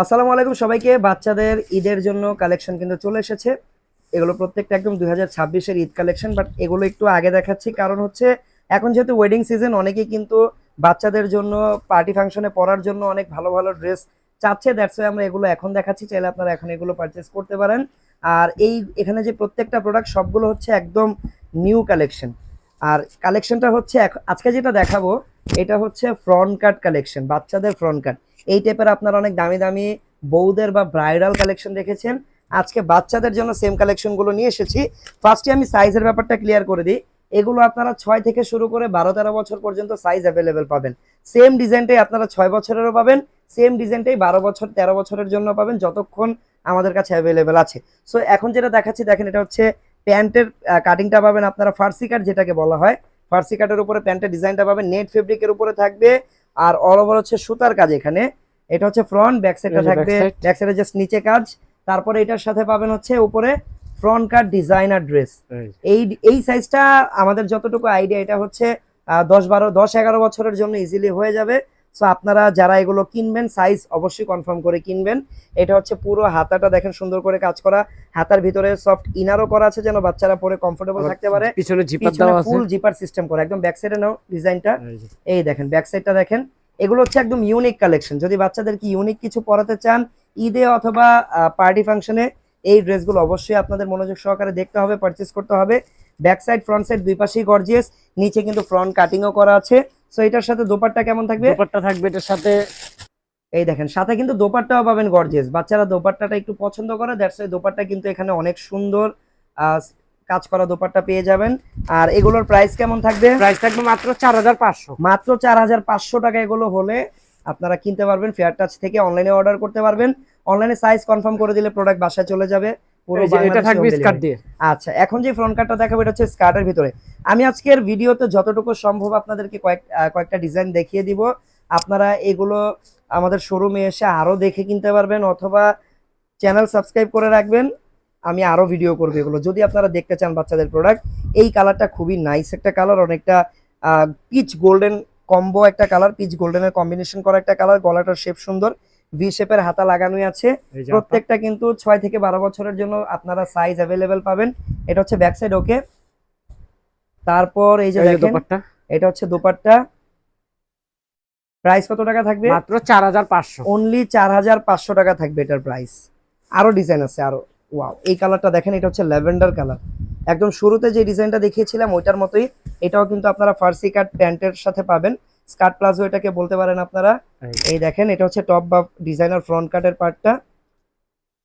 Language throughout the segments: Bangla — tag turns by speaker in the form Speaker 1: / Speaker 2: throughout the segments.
Speaker 1: আসসালামু আলাইকুম সবাইকে। বাচ্চাদের ঈদের জন্য কালেকশন কিন্তু চলে এসেছে। এগুলো প্রত্যেকটা একদম দুই হাজার ছাব্বিশের ঈদ কালেকশন বাট এগুলো একটু আগে দেখাচ্ছি। কারণ হচ্ছে, এখন যেহেতু ওয়েডিং সিজন অনেকেই কিন্তু বাচ্চাদের জন্য পার্টি ফাংশনে পরার জন্য অনেক ভালো ভালো ড্রেস চাচ্ছে। দ্যাটস আমরা এগুলো এখন দেখাচ্ছি। চাইলে আপনারা এখন এগুলো পারচেস করতে পারেন। আর এই এখানে যে প্রত্যেকটা প্রোডাক্ট সবগুলো হচ্ছে একদম নিউ কালেকশন আর কালেকশনটা হচ্ছে, আজকে যেটা দেখাবো, এটা হচ্ছে ফ্রন্ট কাট কালেকশন বাচ্চাদের ফ্রন্ট কাট এই টাইপের আপনারা অনেক দামি দামি বউদের বা ব্রাইডাল কালেকশন দেখেছেন। আজকে বাচ্চাদের জন্য সেম কালেকশনগুলো নিয়ে এসেছি। ফার্স্টে আমি সাইজের ব্যাপারটা ক্লিয়ার করে দিই। এগুলো আপনারা ছয় থেকে শুরু করে বারো, তেরো বছর পর্যন্ত সাইজ অ্যাভেলেবেল পাবেন। সেম ডিজাইনটাই আপনারা ছয় বছরেরও পাবেন। সেম ডিজাইনটাই বারো বছর, তেরো বছরের জন্য পাবেন যতক্ষণ আমাদের কাছে অ্যাভেলেবেল আছে। সো এখন যেটা দেখাচ্ছি, দেখেন এটা হচ্ছে প্যান্টের কাটিংটা পাবেন আপনারা ফার্সি কাট যেটাকে বলা হয়। ফার্সি কাটের উপরে প্যান্টের ডিজাইনটা পাবেন। নেট ফেব্রিকের উপরে থাকবে। আর অল ওভার হচ্ছে সুতার কাজ এখানে। এটা হচ্ছে ফ্রন্ট ব্যাক সাইডটা থাকবে। ব্যাক সাইডে জাস্ট নিচে কাজ। তারপরে এটার সাথে পাবেন হচ্ছে উপরে ফ্রন্ট কাট ডিজাইনার ড্রেস এই এই সাইজটা আমাদের যতটুকু আইডিয়া এটা হচ্ছে আহ, দশ বারো দশ এগারো বছরের জন্য ইজিলি হয়ে যাবে। সো আপনারা যারা এগুলো কিনবেন সাইজ অবশ্যই কনফার্ম করে কিনবেন। এটা হচ্ছে পুরো হাতাটা দেখেন সুন্দর করে কাজ করা। হাতার ভিতরে সফট ইনারও করা আছে যেন বাচ্চারা পরে কমফোর্টেবল থাকতে পারে।
Speaker 2: পিছনে জিপার দেওয়া আছে।
Speaker 1: ফুল জিপার সিস্টেম করা। একদম ব্যাক সাইডে নাও ডিজাইনটা
Speaker 2: এই
Speaker 1: এই দেখেন ব্যাক সাইডটা দেখেন। এগুলো হচ্ছে একদম ইউনিক কালেকশন যদি বাচ্চাদের কি ইউনিক কিছু পরাতে চান ঈদে অথবা পার্টি ফাংশনে এই ড্রেসগুলো অবশ্যই আপনাদের মনোযোগ সহকারে দেখতে হবে পারচেস করতে হবে। ব্যাক সাইড ফ্রন্ট সাইড দুই পাশেই গর্জিয়াস নিচে কিন্তু ফ্রন্ট কাটিংও করা আছে। সো এটার সাথে দোপাট্টা কেমন থাকবে?
Speaker 2: দুপাট্টা থাকবে এটার সাথে।
Speaker 1: এই দেখেন সাথে কিন্তু দোপাট্টাও পাবেন গর্জিয়াস বাচ্চারা দোপাট্টাটা একটু পছন্দ করে দ্যাটস ওয়াই দোপাট্টা কিন্তু এখানে অনেক সুন্দর কাজ করা দোপাট্টা পেয়ে যাবেন। আর এগুলোর প্রাইস কেমন থাকবে?
Speaker 2: প্রাইস থাকবে মাত্র চার হাজার পাঁচশো।
Speaker 1: মাত্র চার হাজার পাঁচশো টাকা এগুলো হলে আপনারা কিনতে পারবেন ফেয়ার টাচ থেকে অনলাইনে অর্ডার করতে পারবেন। অনলাইনে সাইজ কনফার্ম করে দিলে প্রোডাক্ট বাসায় চলে যাবে।
Speaker 2: এটা থাকবে স্কার্ট। দিয়ে।
Speaker 1: আচ্ছা এখন যে ফ্রন্ট কাটটা দেখাবো এটা হচ্ছে স্কার্টের ভিতরে। আমি আজকের ভিডিওতে যতটুকু সম্ভব আপনাদেরকে কয়েক কয়েকটা ডিজাইন দেখিয়ে দিব। আপনারা এগুলো আমাদের শোরুমে এসে আরও দেখে কিনতে পারবেন অথবা চ্যানেল সাবস্ক্রাইব করে রাখবেন। আমি আরও ভিডিও করব এগুলো। যদি আপনারা দেখতে চান বাচ্চাদের প্রোডাক্ট এই কালারটা খুবই নাইস একটা কালার অনেকটা পিচ গোল্ডেন কম্বো একটা কালার পিচ গোল্ডেনের কম্বিনেশন করা একটা কালার গলাটার শেপ সুন্দর। ভি শেপের হাতা লাগানোই আছে। প্রত্যেকটা কিন্তু ছয় থেকে বারো বছরের জন্য আপনারা সাইজ অ্যাভেলেবেল পাবেন। এটা হচ্ছে ব্যাক সাইড ওকে তারপর এই যে দেখেন এটা হচ্ছে দোপাট্টা। প্রাইস কত টাকা থাকবে?
Speaker 2: মাত্র চার হাজার পাঁচশো।
Speaker 1: অনলি চার হাজার পাঁচশো টাকা থাকবে এটার প্রাইস আরও ডিজাইন আছে আরও। ওয়াও এই কালারটা দেখেন এটা হচ্ছে ল্যাভেন্ডার কালার একদম শুরুতে যে ডিজাইনটা দেখিয়েছিলাম ওইটার মতোই। এটাও কিন্তু আপনারা ফার্সি কাট প্যান্টের সাথে পাবেন। স্কার্ট প্লাজো এটাকে বলতে পারেন আপনারা। এই দেখেন এটা হচ্ছে টপ বা ডিজাইনার ফ্রন্ট কাটের পার্টটা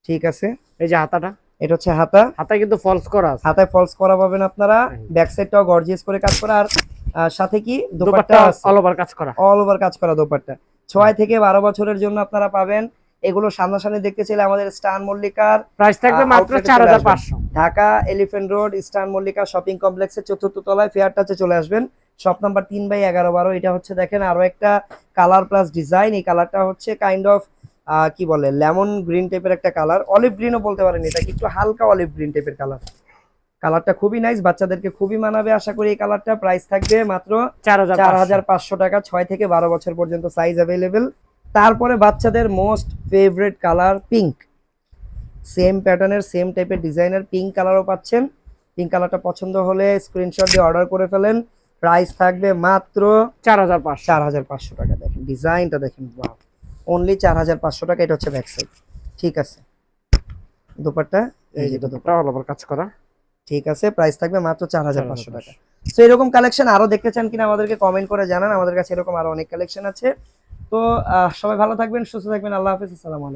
Speaker 1: ঠিক আছে?
Speaker 2: এই যে হাতাটা?
Speaker 1: এটা হচ্ছে হাতা।
Speaker 2: হাতায় কিন্তু ফলস করা আছে।
Speaker 1: হাতায় ফলস করা পাবেন আপনারা। ব্যাক সাইডটাও গর্জিয়াস করে কাজ করা। আর সাথে কি
Speaker 2: দুপাট্টা অল ওভার কাজ করা।
Speaker 1: অল ওভার কাজ করা দোপাট্টা। ছয় থেকে বারো বছরের জন্য আপনারা পাবেন। এগুলো সামনাসামনি দেখতে চাইলে আমাদের স্টান মল্লিকার
Speaker 2: প্রাইস থাকবে মাত্র
Speaker 1: outlet এ
Speaker 2: চার
Speaker 1: চলে
Speaker 2: হাজার
Speaker 1: আসবেন।
Speaker 2: পাঁচশো।
Speaker 1: ঢাকা এলিফেন্ট রোড স্টান মল্লিকা শপিং কমপ্লেক্সের চতুর্থ তলায় ফেয়ার টাচে চলে আসবেন। শপ নাম্বার তিন বাই এগারো বারো। এটা হচ্ছে দেখেন আরও একটা কালার প্লাস ডিজাইন এই কালারটা হচ্ছে কাইন্ড অফ কি বলে লেমন গ্রিন টাইপের একটা কালার অলিভ গ্রিনও বলতে পারেন এটা একটু হালকা অলিভ গ্রিন টাইপের কালার কালারটা খুবই নাইস বাচ্চাদেরকে খুবই মানাবে আশা করি এই কালারটা প্রাইস থাকবে মাত্র
Speaker 2: চার হাজার
Speaker 1: চার হাজার পাঁচশো টাকা ছয় থেকে বারো বছর পর্যন্ত সাইজ অ্যাভেলেবেল তারপরে বাচ্চাদের most favourite colour pink same প্যাটার্নের সেম টাইপের ডিজাইনের পিঙ্ক কালারও পাচ্ছেন। পিঙ্ক কালারটা পছন্দ হলে স্ক্রিনশট দিয়ে অর্ডার করে ফেলেন। প্রাইস থাকবে মাত্র
Speaker 2: চার হাজার পাঁচশো।
Speaker 1: চার হাজার পাঁচশো টাকা। দেখেন ডিজাইনটা দেখেন অনলি চার হাজার পাঁচশো টাকা এটা হচ্ছে ব্যাক সাইড ঠিক আছে? দোপাট্টা এই
Speaker 2: যে
Speaker 1: যেটা
Speaker 2: দুপাট্টা। অল ওভার কাজ করা।
Speaker 1: ঠিক আছে? প্রাইস থাকবে মাত্র চার হাজার পাঁচশো টাকা। তো এরকম কালেকশন আরও দেখতে চান কিনা আমাদেরকে কমেন্ট করে জানান। আমাদের কাছে এরকম আরও অনেক কালেকশন আছে। তো সবাই ভালো থাকবেন সুস্থ থাকবেন। আল্লাহ হাফিজ। আসসালামু আলাইকুম।